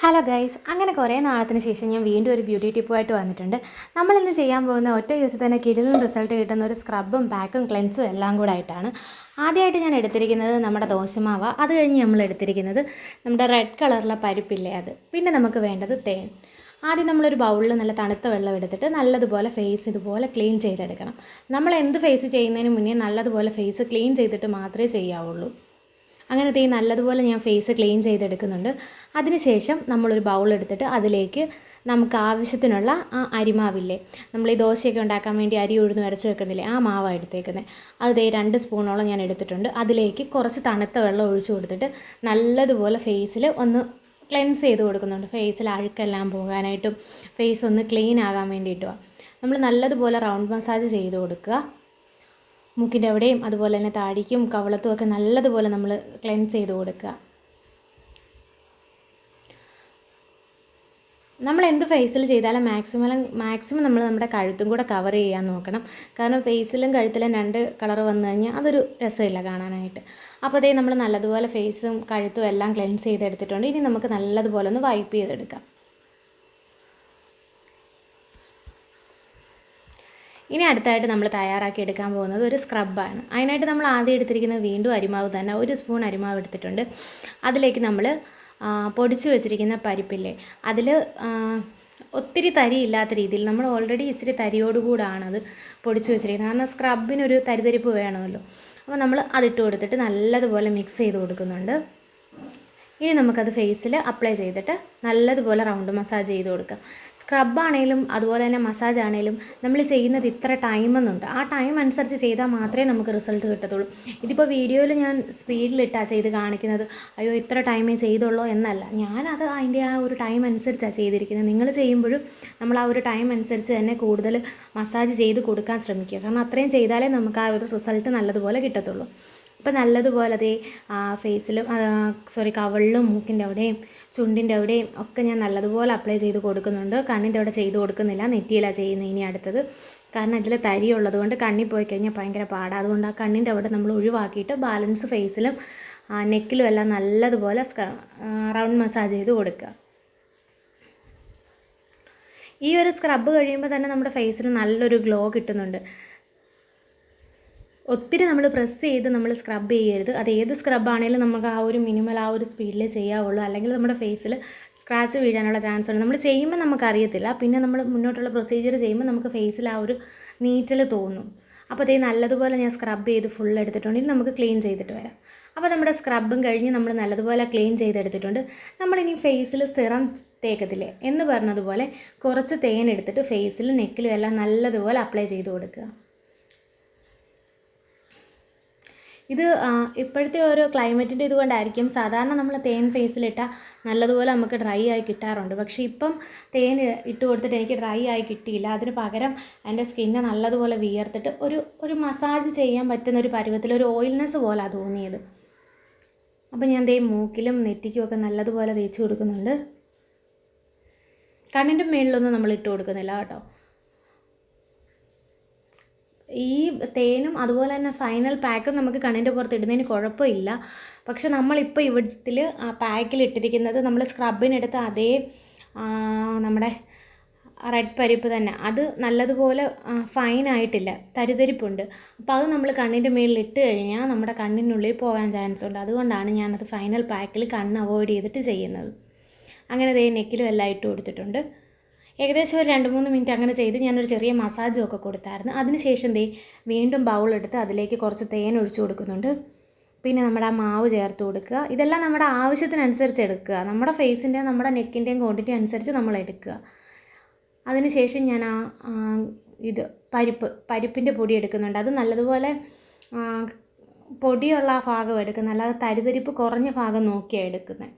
Hello guys അങ്ങനെ കുറേ നാളത്തിന് ശേഷം ഞാൻ വീണ്ടും ഒരു ബ്യൂട്ടി ടിപ്പുമായിട്ട് വന്നിട്ടുണ്ട്. നമ്മളിന്ന് ചെയ്യാൻ പോകുന്ന ഒറ്റ ദിവസത്തിൽ തന്നെ കിടിലും റിസൾട്ട് കിട്ടുന്ന ഒരു സ്ക്രബും പാക്കും ക്ലെൻസും എല്ലാം കൂടെ ആയിട്ടാണ്. ആദ്യമായിട്ട് ഞാൻ എടുത്തിരിക്കുന്നത് നമ്മുടെ ദോശമാവ. അത് കഴിഞ്ഞ് നമ്മൾ എടുത്തിരിക്കുന്നത് നമ്മുടെ റെഡ് കളറിലെ പരിപ്പില്ലേ അത്. പിന്നെ നമുക്ക് വേണ്ടത് തേൻ. ആദ്യം നമ്മളൊരു ബൗളിൽ നല്ല തണുത്ത വെള്ളം എടുത്തിട്ട് നല്ലതുപോലെ ഫേസ് ഇതുപോലെ ക്ലീൻ ചെയ്തെടുക്കണം. നമ്മൾ എന്ത് ഫേസ് ചെയ്യുന്നതിന് മുന്നേ നല്ലതുപോലെ ഫേസ് ക്ലീൻ ചെയ്തിട്ട് മാത്രമേ ചെയ്യാവുള്ളൂ. അങ്ങനെ ഈ നല്ലതുപോലെ ഞാൻ ഫേസ് ക്ലീൻ ചെയ്തെടുക്കുന്നുണ്ട്. അതിനുശേഷം നമ്മളൊരു ബൗൾ എടുത്തിട്ട് അതിലേക്ക് നമുക്ക് ആവശ്യത്തിനുള്ള ആ അരിമാവില്ലേ നമ്മൾ ഈ ദോശയൊക്കെ ഉണ്ടാക്കാൻ വേണ്ടി അരി ഉഴുന്ന് അരച്ച് വെക്കുന്നില്ലേ ആ മാവാണ് എടുത്തേക്കുന്നത് അത് രണ്ട് സ്പൂണോളം ഞാൻ എടുത്തിട്ടുണ്ട്. അതിലേക്ക് കുറച്ച് തണുത്ത വെള്ളം ഒഴിച്ചു കൊടുത്തിട്ട് നല്ലതുപോലെ ഫേസിൽ ഒന്ന് ക്ലെൻസ് ചെയ്ത് കൊടുക്കുന്നുണ്ട്. ഫേസിൽ അഴുക്കെല്ലാം പോകാനായിട്ടും ഫേസ് ഒന്ന് ക്ലീൻ ആകാൻ വേണ്ടിയിട്ടുമാണ് നമ്മൾ നല്ലതുപോലെ റൗണ്ട് മസാജ് ചെയ്ത് കൊടുക്കുക. മൂക്കിന്റെ അവിടെയും അതുപോലെ തന്നെ താടിക്കും കവളത്തും ഒക്കെ നല്ലതുപോലെ നമ്മൾ ക്ലെൻസ് ചെയ്ത് കൊടുക്കുക. നമ്മൾ എന്ത് ഫേസിൽ ചെയ്താലും മാക്സിമം മാക്സിമം നമ്മൾ നമ്മുടെ കഴുത്തും കൂടെ കവർ ചെയ്യാൻ നോക്കണം. കാരണം ഫേസിലും കഴുത്തിലും രണ്ട് കളർ വന്നു കഴിഞ്ഞാൽ അതൊരു രസമില്ല കാണാനായിട്ട്. അപ്പോൾ അതേ നമ്മൾ നല്ലതുപോലെ ഫേസും കഴുത്തും എല്ലാം ക്ലെൻസ് ചെയ്തെടുത്തിട്ടുണ്ട്. ഇനി നമുക്ക് നല്ലതുപോലെ ഒന്ന് വൈപ്പ് ചെയ്തെടുക്കാം. ഇനി അടുത്തായിട്ട് നമ്മൾ തയ്യാറാക്കി എടുക്കാൻ പോകുന്നത് ഒരു സ്ക്രബാണ് അതിനായിട്ട് നമ്മൾ ആദ്യം എടുത്തിരിക്കുന്നത് വീണ്ടും അരിമാവ് തന്നെ ഒരു സ്പൂൺ അരിമാവ് എടുത്തിട്ടുണ്ട്. അതിലേക്ക് നമ്മൾ പൊടിച്ച് വെച്ചിരിക്കുന്ന പരിപ്പില്ലേ അതിൽ ഒത്തിരി തരി ഇല്ലാത്ത രീതിയിൽ നമ്മൾ ഓൾറെഡി ഇച്ചിരി തരിയോടുകൂടാണത് പൊടിച്ച് വെച്ചിരിക്കുന്നത്. കാരണം സ്ക്രബിനൊരു തരിതരിപ്പ് വേണമല്ലോ. അപ്പോൾ നമ്മൾ അതിട്ട് കൊടുത്തിട്ട് നല്ലതുപോലെ മിക്സ് ചെയ്ത് കൊടുക്കുന്നുണ്ട്. ഇനി നമുക്കത് ഫേസിൽ അപ്ലൈ ചെയ്തിട്ട് നല്ലതുപോലെ റൗണ്ട് മസാജ് ചെയ്ത് കൊടുക്കാം. സ്ക്രബ് ആണെങ്കിലും അതുപോലെ തന്നെ മസാജ് ആണെങ്കിലും നമ്മൾ ചെയ്യുന്നത് ഇത്ര ടൈം എന്നുണ്ട്. ആ ടൈം അനുസരിച്ച് ചെയ്താൽ മാത്രമേ നമുക്ക് റിസൾട്ട് കിട്ടത്തുള്ളൂ. ഇതിപ്പോൾ വീഡിയോയിൽ ഞാൻ സ്പീഡിലിട്ടാണ് ചെയ്ത് കാണിക്കുന്നത്. അയ്യോ ഇത്ര ടൈമേ ചെയ്തുള്ളൂ എന്നല്ല. ഞാനത് അതിന്റെ ആ ഒരു ടൈം അനുസരിച്ചാണ് ചെയ്തിരിക്കുന്നത്. നിങ്ങൾ ചെയ്യുമ്പോഴും നമ്മൾ ആ ഒരു ടൈം അനുസരിച്ച് തന്നെ കൂടുതൽ മസാജ് ചെയ്ത് കൊടുക്കാൻ ശ്രമിക്കുക. കാരണം അത്രയും ചെയ്താലേ നമുക്ക് ആ ഒരു റിസൾട്ട് നല്ലതുപോലെ കിട്ടത്തുള്ളൂ. അപ്പോൾ നല്ലതുപോലെ അതേ ഫേസിലും സോറി കവളിലും മൂക്കിന്റെ അവിടെയും ചുണ്ടിന്റെ അവിടെയും ഒക്കെ ഞാൻ നല്ലതുപോലെ അപ്ലൈ ചെയ്ത് കൊടുക്കുന്നുണ്ട്. കണ്ണിന്റെ അവിടെ ചെയ്ത് കൊടുക്കുന്നില്ല. നെറ്റിയിലാണ് ചെയ്യുന്നത് ഇനി അടുത്തത്. കാരണം ഇതിൽ തരി ഉള്ളതുകൊണ്ട് കണ്ണിൽ പോയി കഴിഞ്ഞാൽ ഭയങ്കര പാടാ. അതുകൊണ്ട് ആ കണ്ണിന്റെ അവിടെ നമ്മൾ ഒഴിവാക്കിയിട്ട് ബാലൻസ് ഫേസിലും നെക്കിലും എല്ലാം നല്ലതുപോലെ റൗണ്ട് മസാജ് ചെയ്ത് കൊടുക്കുക. ഈ ഒരു സ്ക്രബ് കഴിയുമ്പോൾ തന്നെ നമ്മുടെ ഫേസിൽ നല്ലൊരു ഗ്ലോ കിട്ടുന്നുണ്ട്. ഒത്തിരി നമ്മൾ പ്രസ് ചെയ്ത് നമ്മൾ സ്ക്രബ് ചെയ്യരുത്. അത് ഏത് സ്ക്രബ് ആണെങ്കിലും നമുക്ക് ആ ഒരു മിനിമൽ ആ ഒരു സ്പീഡിൽ ചെയ്യാവുള്ളൂ. അല്ലെങ്കിൽ നമ്മുടെ ഫേസിൽ സ്ക്രാച്ച് വീഴാനുള്ള ചാൻസ് ഉണ്ട്. നമ്മൾ ചെയ്യുമ്പോൾ നമുക്കറിയത്തില്ല പിന്നെ നമ്മൾ മുന്നോട്ടുള്ള പ്രൊസീജിയർ ചെയ്യുമ്പോൾ നമുക്ക് ഫേസിൽ ആ ഒരു നീറ്റൽ തോന്നും. അപ്പോൾ അതേ നല്ലതുപോലെ ഞാൻ സ്ക്രബ് ചെയ്ത് ഫുൾ എടുത്തിട്ടുണ്ടെങ്കിൽ നമുക്ക് ക്ലീൻ ചെയ്തിട്ട് വരാം. അപ്പോൾ നമ്മുടെ സ്ക്രബും കഴിഞ്ഞ് നമ്മൾ നല്ലതുപോലെ ക്ലീൻ ചെയ്തെടുത്തിട്ടുണ്ട്. നമ്മളിനി ഫേസിൽ സിറം തേക്കത്തില്ലേ? എന്ന് പറഞ്ഞതുപോലെ കുറച്ച് തേൻ എടുത്തിട്ട് ഫേസിൽ നെക്കിലും എല്ലാം നല്ലതുപോലെ അപ്ലൈ ചെയ്ത് കൊടുക്കുക. ഇത് ഇപ്പോഴത്തെ ഒരു ക്ലൈമറ്റിന്റെ ഇതുകൊണ്ടായിരിക്കും സാധാരണ നമ്മൾ തേൻ ഫേസിലിട്ടാൽ നല്ലതുപോലെ നമുക്ക് ഡ്രൈ ആയി കിട്ടാറുണ്ട്. പക്ഷേ ഇപ്പം തേൻ ഇട്ട് കൊടുത്തിട്ട് എനിക്ക് ഡ്രൈ ആയി കിട്ടിയില്ല. അതിന് പകരം എന്റെ സ്കിന്നെ നല്ലതുപോലെ വിയർത്തിട്ട് ഒരു ഒരു മസാജ് ചെയ്യാൻ പറ്റുന്ന ഒരു പരുവത്തിൽ ഒരു ഓയിൽനെസ് പോലാണ് തോന്നിയത്. അപ്പം ഞാൻ ദേ മൂക്കിലും നെറ്റിക്കും ഒക്കെ നല്ലതുപോലെ തേച്ച് കൊടുക്കുന്നുണ്ട്. കണ്ണിന്റെ മേളിലൊന്നും നമ്മൾ ഇട്ട് കൊടുക്കുന്നില്ല കേട്ടോ. ഈ തേനും അതുപോലെ തന്നെ ഫൈനൽ പാക്കും നമുക്ക് കണ്ണിന്റെ പുറത്ത് ഇടുന്നതിന് കുഴപ്പമില്ല. പക്ഷെ നമ്മളിപ്പോൾ ഇവിടത്തിൽ ആ പാക്കിൽ ഇട്ടിരിക്കുന്നത് നമ്മൾ സ്ക്രബിനെടുത്ത അതേ നമ്മുടെ റെഡ് പരിപ്പ് തന്നെ. അത് നല്ലതുപോലെ ഫൈനായിട്ടില്ല തരിതരിപ്പുണ്ട്. അപ്പോൾ അത് നമ്മൾ കണ്ണിന്റെ മേളിൽ ഇട്ട് കഴിഞ്ഞാൽ നമ്മുടെ കണ്ണിനുള്ളിൽ പോകാൻ ചാൻസ് ഉണ്ട്. അതുകൊണ്ടാണ് ഞാനത് ഫൈനൽ പാക്കിൽ കണ്ണ് അവോയ്ഡ് ചെയ്തിട്ട് ചെയ്യുന്നത്. അങ്ങനെ ദേ നെക്കിലും എല്ലാം ഇട്ട് കൊടുത്തിട്ടുണ്ട്. ഏകദേശം ഒരു രണ്ട് മൂന്ന് മിനിറ്റ് അങ്ങനെ ചെയ്ത് ഞാനൊരു ചെറിയ മസാജും ഒക്കെ കൊടുത്തായിരുന്നു. അതിനുശേഷം ദേ വീണ്ടും ബൗളെടുത്ത് അതിലേക്ക് കുറച്ച് തേൻ ഒഴിച്ചു കൊടുക്കുന്നുണ്ട്. പിന്നെ നമ്മുടെ ആ മാവ് ചേർത്ത് കൊടുക്കുക. ഇതെല്ലാം നമ്മുടെ ആവശ്യത്തിനനുസരിച്ച് എടുക്കുക. നമ്മുടെ ഫേസിന്റെയും നമ്മുടെ നെക്കിന്റെയും ക്വാണ്ടിറ്റി അനുസരിച്ച് നമ്മൾ എടുക്കുക. അതിനുശേഷം ഞാൻ ആ ഇത് പരിപ്പ് പരിപ്പിന്റെ പൊടി എടുക്കുന്നുണ്ട്. അത് നല്ലതുപോലെ പൊടിയുള്ള ആ ഭാഗം എടുക്കുന്നത് അല്ലാതെ തരിതരിപ്പ് കുറഞ്ഞ ഭാഗം നോക്കിയാണ് എടുക്കുന്നത്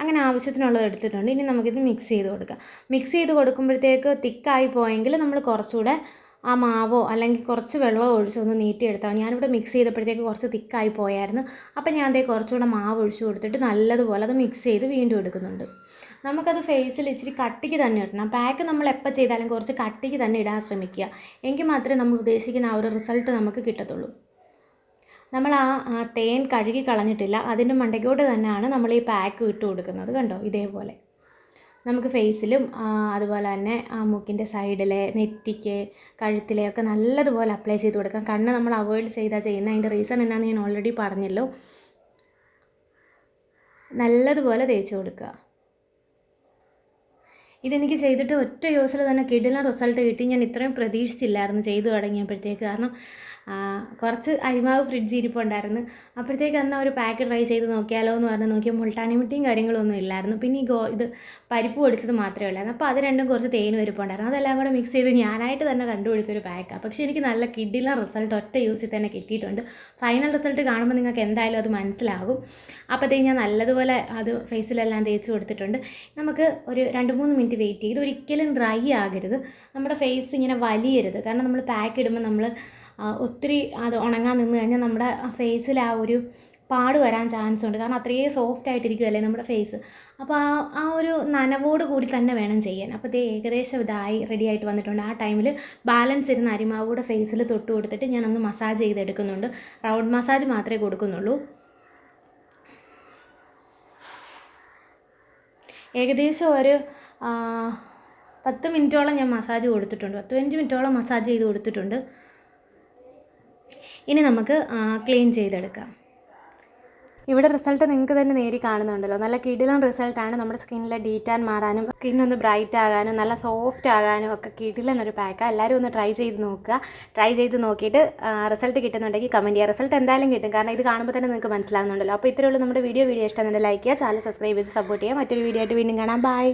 അങ്ങനെ ആവശ്യത്തിനുള്ളത് എടുത്തിട്ടുണ്ട്. ഇനി നമുക്കിത് മിക്സ് ചെയ്ത് കൊടുക്കാം. മിക്സ് ചെയ്ത് കൊടുക്കുമ്പോഴത്തേക്ക് തിക്കായി പോയെങ്കിൽ നമ്മൾ കുറച്ചുകൂടെ ആ മാവോ അല്ലെങ്കിൽ കുറച്ച് വെള്ളമോ ഒഴിച്ച് ഒന്ന് നീട്ടിയെടുത്താൽ ഞാനിവിടെ മിക്സ് ചെയ്തപ്പോഴത്തേക്ക് കുറച്ച് തിക്കായി പോയായിരുന്നു. അപ്പം ഞാൻ അതേ കുറച്ചുകൂടെ മാവ് ഒഴിച്ച് കൊടുത്തിട്ട് നല്ലതുപോലെ അത് മിക്സ് ചെയ്ത് വീണ്ടും എടുക്കുന്നുണ്ട്. നമുക്കത് ഫേസിൽ ഇച്ചിരി കട്ടിക്ക് തന്നെ ഇടണം. പാക്ക് നമ്മൾ എപ്പോൾ ചെയ്താലും കുറച്ച് കട്ടിക്ക് തന്നെ ഇടാൻ ശ്രമിക്കുക. എങ്കിൽ മാത്രമേ നമ്മൾ ഉദ്ദേശിക്കുന്ന ആ ഒരു റിസൾട്ട് നമുക്ക് കിട്ടത്തുള്ളൂ. നമ്മൾ ആ തേൻ കഴുകി കളഞ്ഞിട്ടില്ല. അതിന്റെ മണ്ടയ്ക്കോട്ട് തന്നെയാണ് നമ്മൾ ഈ പാക്ക് ഇട്ട് കൊടുക്കുന്നത് കണ്ടോ? ഇതേപോലെ. നമുക്ക് ഫേസിലും അതുപോലെ തന്നെ ആ മൂക്കിന്റെ സൈഡിലെ നെറ്റിക്ക് കഴുത്തിലെ ഒക്കെ നല്ലതുപോലെ അപ്ലൈ ചെയ്ത് കൊടുക്കാം. കണ്ണ് നമ്മൾ അവോയ്ഡ് ചെയ്താൽ ചെയ്യുന്നത്. അതിന്റെ റീസൺ എന്നാന്ന് ഞാൻ ഓൾറെഡി പറഞ്ഞല്ലോ. നല്ലതുപോലെ തേച്ച് കൊടുക്കുക. ഇതെനിക്ക് ചെയ്തിട്ട് ഒറ്റ യൂസിൽ തന്നെ കിടിലൻ റിസൾട്ട് കിട്ടി. ഞാൻ ഇത്രയും പ്രതീക്ഷിച്ചില്ലായിരുന്നു ചെയ്തു തുടങ്ങിയപ്പോഴത്തേക്ക്. കാരണം കുറച്ച് അരിമാവ് ഫ്രിഡ്ജ് ഇരിപ്പുണ്ടായിരുന്നു. അപ്പോഴത്തേക്ക് അന്ന് ഒരു പാക്ക് ട്രൈ ചെയ്ത് നോക്കിയാലോ എന്ന് പറഞ്ഞ് നോക്കിയാൽ മുൾട്ടാനിമിട്ടിയും കാര്യങ്ങളൊന്നും ഇല്ലായിരുന്നു. പിന്നെ ഈ ഗോ ഇത് പരിപ്പ് പൊടിച്ചത് മാത്രമേ ഉള്ളായിരുന്നു. അപ്പോൾ അത് രണ്ടും കുറച്ച് തേനും ഇരിപ്പുണ്ടായിരുന്നു അതെല്ലാം കൂടെ മിക്സ് ചെയ്ത് ഞാനായിട്ട് തന്നെ കണ്ടുപിടിച്ചൊരു പാക്കാണ് പക്ഷേ എനിക്ക് നല്ല കിഡിലെ റിസൾട്ട് ഒറ്റ യൂസിൽ തന്നെ കിട്ടിയിട്ടുണ്ട്. ഫൈനൽ റിസൾട്ട് കാണുമ്പോൾ നിങ്ങൾക്ക് എന്തായാലും അത് മനസ്സിലാകും. അപ്പോഴത്തേക്ക് ഞാൻ നല്ലതുപോലെ അത് ഫേസിലെല്ലാം തേച്ച് കൊടുത്തിട്ടുണ്ട്. നമുക്ക് ഒരു രണ്ട് മൂന്ന് മിനിറ്റ് വെയിറ്റ് ചെയ്ത് ഒരിക്കലും ഡ്രൈ ആകരുത്. നമ്മുടെ ഫേസ് ഇങ്ങനെ വലിയരുത്. കാരണം നമ്മൾ പാക്ക് ഇടുമ്പോൾ നമ്മൾ ഒത്തിരി അത് ഉണങ്ങാൻ നിന്ന് കഴിഞ്ഞാൽ നമ്മുടെ ഫേസിൽ ആ ഒരു പാട് വരാൻ ചാൻസ് ഉണ്ട്. കാരണം അത്രയും സോഫ്റ്റ് ആയിട്ടിരിക്കുമല്ലേ നമ്മുടെ ഫേസ് അപ്പോൾ ആ ആ ഒരു നനവോട് കൂടി തന്നെ വേണം ചെയ്യാൻ. അപ്പോൾ ഇത് ഏകദേശം ഇതായി റെഡി ആയിട്ട് വന്നിട്ടുണ്ട്. ആ ടൈമിൽ ബാലൻസ് ഇരുന്ന അരിമാവൂടെ ഫേസിൽ തൊട്ട് കൊടുത്തിട്ട് ഞാനൊന്ന് മസാജ് ചെയ്തെടുക്കുന്നുണ്ട്. റൗണ്ട് മസാജ് മാത്രമേ കൊടുക്കുന്നുള്ളൂ. ഏകദേശം ഒരു പത്ത് മിനിറ്റോളം ഞാൻ മസാജ് കൊടുത്തിട്ടുണ്ട്. പത്ത് പതിനഞ്ച് മിനിറ്റോളം മസാജ് ചെയ്ത് കൊടുത്തിട്ടുണ്ട്. ഇനി നമുക്ക് ക്ലീൻ ചെയ്തെടുക്കാം. ഇവിടെ റിസൾട്ട് നിങ്ങൾക്ക് തന്നെ നേരി കാണുന്നുണ്ടല്ലോ. നല്ല കിടിലൻ റിസൾട്ടാണ് നമ്മുടെ സ്കിന്നിലെ ഡീറ്റാൻ മാറാനും സ്കിൻ ഒന്ന് ബ്രൈറ്റ് ആകാനും നല്ല സോഫ്റ്റ് ആകാനും ഒക്കെ കിടിലൻ ഒരു പാക്കാണ് എല്ലാവരും ഒന്ന് ട്രൈ ചെയ്ത് നോക്കുക. ട്രൈ ചെയ്ത് നോക്കിയിട്ട് റിസൾട്ട് കിട്ടുന്നുണ്ടെങ്കിൽ കമന്റ് ചെയ്യുക. റിസൾട്ട് എന്തായാലും കിട്ടും. കാരണം ഇത് കാണുമ്പോൾ തന്നെ നിങ്ങൾക്ക് മനസ്സിലാകുന്നുണ്ടല്ലോ അപ്പോൾ ഇത്രയുള്ള നമ്മുടെ വീഡിയോ വീഡിയോ ഇഷ്ടമെന്നുണ്ടെങ്കിൽ ലൈക്ക് ചെയ്യുക. ചാനൽ സബ്സ്ക്രൈബ് ചെയ്ത് സപ്പോർട്ട് ചെയ്യുക. മറ്റൊരു വീഡിയോ ആയിട്ട് വീണ്ടും കാണാം. ബൈ